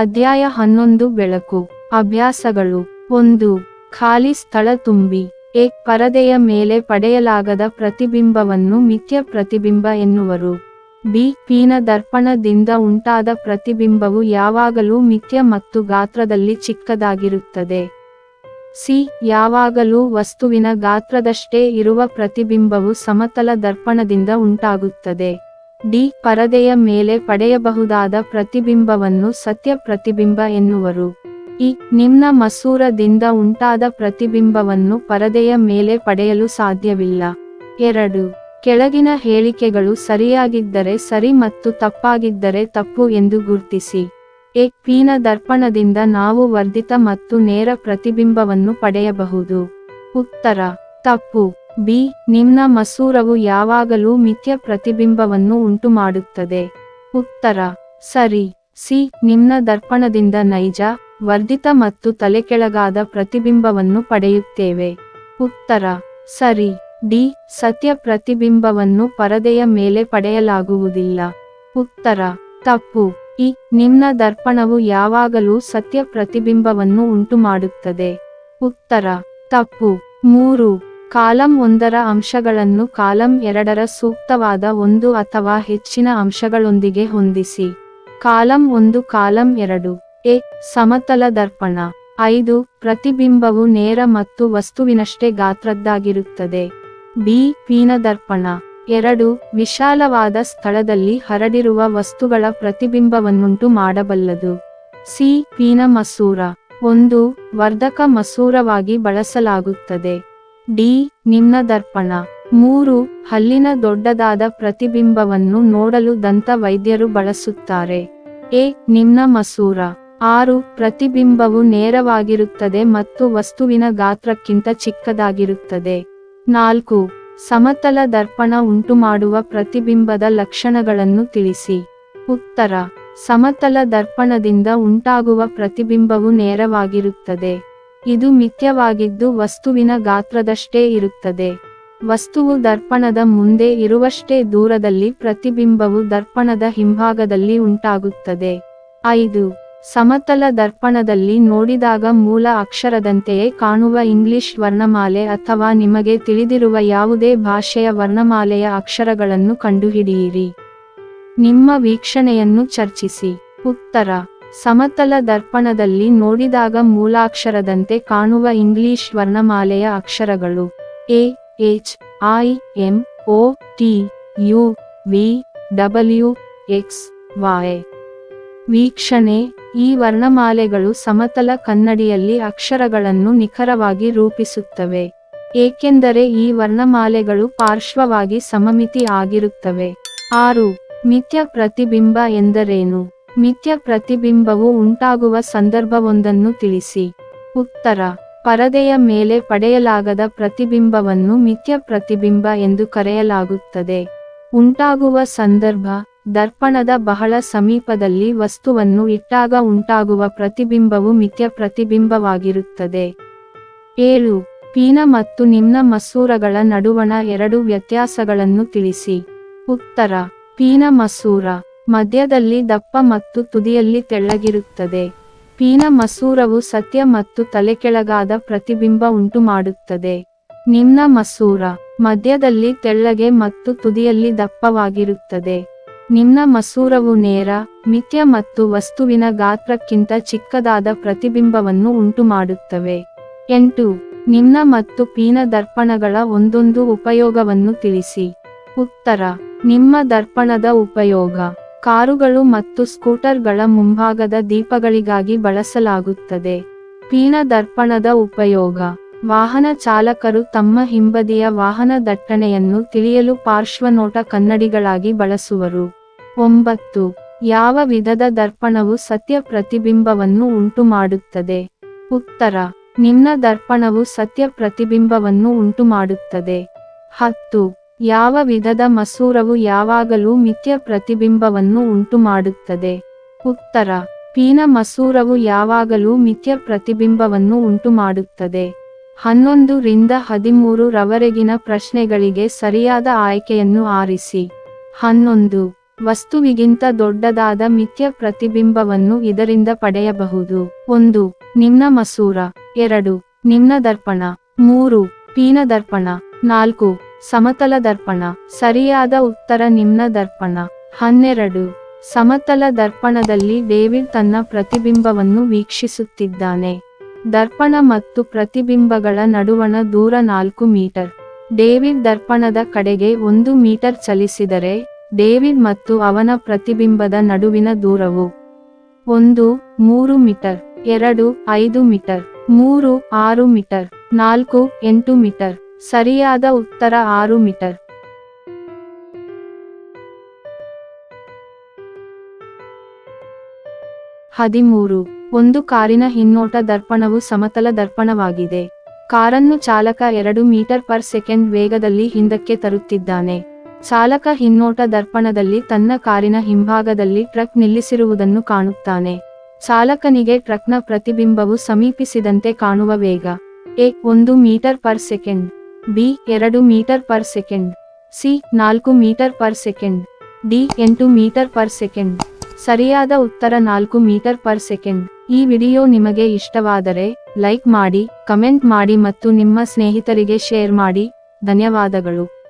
ಅಧ್ಯಾಯ ಹನ್ನೊಂದು ಬೆಳಕು. ಅಭ್ಯಾಸಗಳು. ಒಂದು, ಖಾಲಿ ಸ್ಥಳ ತುಂಬಿ. ಏಕ್ ಪರದೆಯ ಮೇಲೆ ಪಡೆಯಲಾಗದ ಪ್ರತಿಬಿಂಬವನ್ನು ಮಿಥ್ಯ ಪ್ರತಿಬಿಂಬ ಎನ್ನುವರು. ಬಿ, ಪೀನ ದರ್ಪಣದಿಂದ ಉಂಟಾದ ಪ್ರತಿಬಿಂಬವು ಯಾವಾಗಲೂ ಮಿಥ್ಯ ಮತ್ತು ಗಾತ್ರದಲ್ಲಿ ಚಿಕ್ಕದಾಗಿರುತ್ತದೆ. ಸಿ, ಯಾವಾಗಲೂ ವಸ್ತುವಿನ ಗಾತ್ರದಷ್ಟೇ ಇರುವ ಪ್ರತಿಬಿಂಬವು ಸಮತಲ ದರ್ಪಣದಿಂದ ಉಂಟಾಗುತ್ತದೆ. ಡಿ ಪರದೆಯ ಮೇಲೆ ಪಡೆಯಬಹುದಾದ ಪ್ರತಿಬಿಂಬವನ್ನು ಸತ್ಯ ಪ್ರತಿಬಿಂಬ ಎನ್ನುವರು. ಇ ನಿಮ್ಮ ಮಸೂರದಿಂದ ಉಂಟಾದ ಪ್ರತಿಬಿಂಬವನ್ನು ಪರದೆಯ ಮೇಲೆ ಪಡೆಯಲು ಸಾಧ್ಯವಿಲ್ಲ. ಎರಡು. ಕೆಳಗಿನ ಹೇಳಿಕೆಗಳು ಸರಿಯಾಗಿದ್ದರೆ ಸರಿ ಮತ್ತು ತಪ್ಪಾಗಿದ್ದರೆ ತಪ್ಪು ಎಂದು ಗುರುತಿಸಿ. ಎ. ಪೀನ ದರ್ಪಣದಿಂದ ನಾವು ವರ್ಧಿತ ಮತ್ತು ನೇರ ಪ್ರತಿಬಿಂಬವನ್ನು ಪಡೆಯಬಹುದು. ಉತ್ತರ. ತಪ್ಪು. ಬಿ ನಿಮ್ಮ ಮಸೂರವು ಯಾವಾಗಲೂ ಮಿಥ್ಯ ಪ್ರತಿಬಿಂಬವನ್ನು ಉಂಟುಮಾಡುತ್ತದೆ. ಉತ್ತರ, ಸರಿ. ಸಿ ನಿಮ್ಮ ದರ್ಪಣದಿಂದ ನೈಜ, ವರ್ಧಿತ ಮತ್ತು ತಲೆಕೆಳಗಾದ ಪ್ರತಿಬಿಂಬವನ್ನು ಪಡೆಯುತ್ತೇವೆ. ಉತ್ತರ, ಸರಿ. ಡಿ, ಸತ್ಯ ಪ್ರತಿಬಿಂಬವನ್ನು ಪರದೆಯ ಮೇಲೆ ಪಡೆಯಲಾಗುವುದಿಲ್ಲ. ಉತ್ತರ, ತಪ್ಪು. ಇ ನಿಮ್ಮ ದರ್ಪಣವು ಯಾವಾಗಲೂ ಸತ್ಯ ಪ್ರತಿಬಿಂಬವನ್ನು ಉಂಟುಮಾಡುತ್ತದೆ. ಉತ್ತರ, ತಪ್ಪು. ಮೂರು ಕಾಲಂ ಒಂದರ ಅಂಶಗಳನ್ನು ಕಾಲಂ ಎರಡರ ಸೂಕ್ತವಾದ ಒಂದು ಅಥವಾ ಹೆಚ್ಚಿನ ಅಂಶಗಳೊಂದಿಗೆ ಹೊಂದಿಸಿ. ಕಾಲಂ ಒಂದು, ಕಾಲಂ ಎರಡು. ಎ. ಸಮತಲ ದರ್ಪಣ. ಐದು. ಪ್ರತಿಬಿಂಬವು ನೇರ ಮತ್ತು ವಸ್ತುವಿನಷ್ಟೇ ಗಾತ್ರದ್ದಾಗಿರುತ್ತದೆ. ಬಿ. ಪೀನ ದರ್ಪಣ. ಎರಡು. ವಿಶಾಲವಾದ ಸ್ಥಳದಲ್ಲಿ ಹರಡಿರುವ ವಸ್ತುಗಳ ಪ್ರತಿಬಿಂಬವನ್ನುಂಟು ಮಾಡಬಲ್ಲದು. ಸಿ. ಪೀನ ಮಸೂರ ಒಂದು. ವರ್ಧಕ ಮಸೂರವಾಗಿ ಬಳಸಲಾಗುತ್ತದೆ. ಡಿ, ನಿಮ್ನ ದರ್ಪಣ. ಮೂರು, ಹಲ್ಲಿನ ದೊಡ್ಡದಾದ ಪ್ರತಿಬಿಂಬವನ್ನು ನೋಡಲು ದಂತ ವೈದ್ಯರು ಬಳಸುತ್ತಾರೆ. ಎ, ನಿಮ್ನ ಮಸೂರ. ಆರು, ಪ್ರತಿಬಿಂಬವು ನೇರವಾಗಿರುತ್ತದೆ ಮತ್ತು ವಸ್ತುವಿನ ಗಾತ್ರಕ್ಕಿಂತ ಚಿಕ್ಕದಾಗಿರುತ್ತದೆ. ನಾಲ್ಕು, ಸಮತಲ ದರ್ಪಣ ಉಂಟುಮಾಡುವ ಪ್ರತಿಬಿಂಬದ ಲಕ್ಷಣಗಳನ್ನು ತಿಳಿಸಿ. ಉತ್ತರ, ಸಮತಲ ದರ್ಪಣದಿಂದ ಉಂಟಾಗುವ ಪ್ರತಿಬಿಂಬವು ನೇರವಾಗಿರುತ್ತದೆ. ಇದು ಮಿಥ್ಯವಾಗಿದ್ದು ವಸ್ತುವಿನ ಗಾತ್ರದಷ್ಟೇ ಇರುತ್ತದೆ. ವಸ್ತುವು ದರ್ಪಣದ ಮುಂದೆ ಇರುವಷ್ಟೇ ದೂರದಲ್ಲಿ ಪ್ರತಿಬಿಂಬವು ದರ್ಪಣದ ಹಿಂಭಾಗದಲ್ಲಿ ಉಂಟಾಗುತ್ತದೆ. ಐದು. ಸಮತಲ ದರ್ಪಣದಲ್ಲಿ ನೋಡಿದಾಗ ಮೂಲ ಅಕ್ಷರದಂತೆಯೇ ಕಾಣುವ ಇಂಗ್ಲಿಷ್ ವರ್ಣಮಾಲೆ ಅಥವಾ ನಿಮಗೆ ತಿಳಿದಿರುವ ಯಾವುದೇ ಭಾಷೆಯ ವರ್ಣಮಾಲೆಯ ಅಕ್ಷರಗಳನ್ನು ಕಂಡುಹಿಡಿಯಿರಿ. ನಿಮ್ಮ ವೀಕ್ಷಣೆಯನ್ನು ಚರ್ಚಿಸಿ. ಉತ್ತರ. ಸಮತಲ ದರ್ಪಣದಲ್ಲಿ ನೋಡಿದಾಗ ಮೂಲಾಕ್ಷರದಂತೆ ಕಾಣುವ ಇಂಗ್ಲಿಷ್ ವರ್ಣಮಾಲೆಯ ಅಕ್ಷರಗಳು. A, H, I, M O T, U, V, W, X Y ವೀಕ್ಷಣೆ. ಈ ವರ್ಣಮಾಲೆಗಳು ಸಮತಲ ಕನ್ನಡಿಯಲ್ಲಿ ಅಕ್ಷರಗಳನ್ನು ನಿಖರವಾಗಿ ರೂಪಿಸುತ್ತವೆ. ಏಕೆಂದರೆ ಈ ವರ್ಣಮಾಲೆಗಳು ಪಾರ್ಶ್ವವಾಗಿ ಸಮಮಿತಿ ಆಗಿರುತ್ತವೆ. ಆರು ಮಿಥ್ಯ ಪ್ರತಿಬಿಂಬ ಎಂದರೇನು? ಮಿಥ್ಯ ಪ್ರತಿಬಿಂಬವು ಉಂಟಾಗುವ ಸಂದರ್ಭವೊಂದನ್ನು ತಿಳಿಸಿ. ಉತ್ತರ, ಪರದೆಯ ಮೇಲೆ ಪಡೆಯಲಾಗದ ಪ್ರತಿಬಿಂಬವನ್ನು ಮಿಥ್ಯ ಪ್ರತಿಬಿಂಬ ಎಂದು ಕರೆಯಲಾಗುತ್ತದೆ. ಉಂಟಾಗುವ ಸಂದರ್ಭ, ದರ್ಪಣದ ಬಹಳ ಸಮೀಪದಲ್ಲಿ ವಸ್ತುವನ್ನು ಇಟ್ಟಾಗ ಉಂಟಾಗುವ ಪ್ರತಿಬಿಂಬವು ಮಿಥ್ಯ ಪ್ರತಿಬಿಂಬವಾಗಿರುತ್ತದೆ. ಏಳು, ಪೀನ ಮತ್ತು ನಿಮ್ನ ಮಸೂರಗಳ ನಡುವಣ ಎರಡು ವ್ಯತ್ಯಾಸಗಳನ್ನು ತಿಳಿಸಿ. ಉತ್ತರ, ಪೀನ ಮಸೂರ ಮಧ್ಯದಲ್ಲಿ ದಪ್ಪ ಮತ್ತು ತುದಿಯಲ್ಲಿ ತೆಳ್ಳಗಿರುತ್ತದೆ. ಪೀನ ಮಸೂರವು ಸತ್ಯ ಮತ್ತು ತಲೆಕೆಳಗಾದ ಪ್ರತಿಬಿಂಬ ಉಂಟುಮಾಡುತ್ತದೆ. ನಿಮ್ನ ಮಸೂರ ಮಧ್ಯದಲ್ಲಿ ತೆಳ್ಳಗೆ ಮತ್ತು ತುದಿಯಲ್ಲಿ ದಪ್ಪವಾಗಿರುತ್ತದೆ. ನಿಮ್ನ ಮಸೂರವು ನೇರ, ಮಿಥ್ಯ ಮತ್ತು ವಸ್ತುವಿನ ಗಾತ್ರಕ್ಕಿಂತ ಚಿಕ್ಕದಾದ ಪ್ರತಿಬಿಂಬವನ್ನು ಉಂಟುಮಾಡುತ್ತವೆ. ಎಂಟು, ನಿಮ್ನ ಮತ್ತು ಪೀನ ದರ್ಪಣಗಳ ಒಂದೊಂದು ಉಪಯೋಗವನ್ನು ತಿಳಿಸಿ. ಉತ್ತರ, ನಿಮ್ಮ ದರ್ಪಣದ ಉಪಯೋಗ. ಕಾರುಗಳು ಮತ್ತು ಸ್ಕೂಟರ್ಗಳ ಮುಂಭಾಗದ ದೀಪಗಳಿಗಾಗಿ ಬಳಸಲಾಗುತ್ತದೆ. ಪೀಣ ದರ್ಪಣದ ಉಪಯೋಗ. ವಾಹನ ಚಾಲಕರು ತಮ್ಮ ಹಿಂಬದಿಯ ವಾಹನ ದಟ್ಟಣೆಯನ್ನು ತಿಳಿಯಲು ಪಾರ್ಶ್ವನೋಟ ಕನ್ನಡಿಗಳಾಗಿ ಬಳಸುವರು. ಒಂಬತ್ತು. ಯಾವ ವಿಧದ ದರ್ಪಣವು ಸತ್ಯ ಪ್ರತಿಬಿಂಬವನ್ನು ಉಂಟುಮಾಡುತ್ತದೆ? ಉತ್ತರ. ನಿಮ್ನ ದರ್ಪಣವು ಸತ್ಯ ಪ್ರತಿಬಿಂಬವನ್ನು ಉಂಟುಮಾಡುತ್ತದೆ. ಹತ್ತು. ಯಾವ ವಿಧದ ಮಸೂರವು ಯಾವಾಗಲೂ ಮಿಥ್ಯ ಪ್ರತಿಬಿಂಬವನ್ನು ಉಂಟುಮಾಡುತ್ತದೆ? ಉತ್ತರ. ಪೀನ ಮಸೂರವು ಯಾವಾಗಲೂ ಮಿಥ್ಯ ಪ್ರತಿಬಿಂಬವನ್ನು ಉಂಟುಮಾಡುತ್ತದೆ. ಹನ್ನೊಂದು ರಿಂದ ಹದಿಮೂರು ರವರೆಗಿನ ಪ್ರಶ್ನೆಗಳಿಗೆ ಸರಿಯಾದ ಆಯ್ಕೆಯನ್ನು ಆರಿಸಿ. ಹನ್ನೊಂದು. ವಸ್ತುವಿಗಿಂತ ದೊಡ್ಡದಾದ ಮಿಥ್ಯ ಪ್ರತಿಬಿಂಬವನ್ನು ಇದರಿಂದ ಪಡೆಯಬಹುದು. ಒಂದು. ನಿಮ್ನ ಮಸೂರ. ಎರಡು. ನಿಮ್ನ ದರ್ಪಣ. ಮೂರು. ಪೀನ ದರ್ಪಣ. ನಾಲ್ಕು. ಸಮತಲ ದರ್ಪಣ ಸರಿಯಾದ ಉತ್ತರ ನಿಮ್ನ ದರ್ಪಣ. ಹನ್ನೆರಡು ಸಮತಲ ದರ್ಪಣದಲ್ಲಿ ಡೇವಿಡ್ ತನ್ನ ಪ್ರತಿಬಿಂಬವನ್ನು ವೀಕ್ಷಿಸುತ್ತಿದ್ದಾನೆ. ದರ್ಪಣ ಮತ್ತು ಪ್ರತಿಬಿಂಬಗಳ ನಡುವಣ ದೂರ ನಾಲ್ಕು ಮೀಟರ್. ಡೇವಿಡ್ ದರ್ಪಣದ ಕಡೆಗೆ ಒಂದು ಮೀಟರ್ ಚಲಿಸಿದರೆ, ಡೇವಿಡ್ ಮತ್ತು ಅವನ ಪ್ರತಿಬಿಂಬದ ನಡುವಿನ ದೂರವು ಒಂದು, ಮೂರು ಮೀಟರ್, ಎರಡು, ಐದು ಮೀಟರ್, ಮೂರು, ಆರು ಮೀಟರ್, ನಾಲ್ಕು, ಎಂಟು ಮೀಟರ್. ಸರಿಯಾದ ಉತ್ತರ ಆರು ಮೀಟರ್. ಹದಿಮೂರು. ಒಂದು ಕಾರಿನ ಹಿನ್ನೋಟ ದರ್ಪಣವು ಸಮತಲ ದರ್ಪಣವಾಗಿದೆ. ಕಾರನ್ನು ಚಾಲಕ ಎರಡು ಮೀಟರ್ ಪರ್ ಸೆಕೆಂಡ್ ವೇಗದಲ್ಲಿ ಹಿಂದಕ್ಕೆ ತರುತ್ತಿದ್ದಾನೆ. ಚಾಲಕ ಹಿನ್ನೋಟ ದರ್ಪಣದಲ್ಲಿ ತನ್ನ ಕಾರಿನ ಹಿಂಭಾಗದಲ್ಲಿ ಟ್ರಕ್ ನಿಲ್ಲಿಸಿರುವುದನ್ನು ಕಾಣುತ್ತಾನೆ. ಚಾಲಕನಿಗೆ ಟ್ರಕ್ನ ಪ್ರತಿಬಿಂಬವು ಸಮೀಪಿಸಿದಂತೆ ಕಾಣುವ ವೇಗ. ಎ, ಒಂದು ಮೀಟರ್ ಪರ್ ಸೆಕೆಂಡ್. ಬಿ ಎರಡು ಮೀಟರ್ ಪರ್ ಸೆಕೆಂಡ್. ಸಿ ನಾಲ್ಕು ಮೀಟರ್ ಪರ್ ಸೆಕೆಂಡ್. ಡಿ ಎಂಟು ಮೀಟರ್ ಪರ್ ಸೆಕೆಂಡ್. ಸರಿಯಾದ ಉತ್ತರ ನಾಲ್ಕು ಮೀಟರ್ ಪರ್ ಸೆಕೆಂಡ್. ಈ ವಿಡಿಯೋ ನಿಮಗೆ ಇಷ್ಟವಾದರೆ ಲೈಕ್ ಮಾಡಿ, ಕಮೆಂಟ್ ಮಾಡಿ ಮತ್ತು ನಿಮ್ಮ ಸ್ನೇಹಿತರಿಗೆ ಶೇರ್ ಮಾಡಿ. ಧನ್ಯವಾದಗಳು.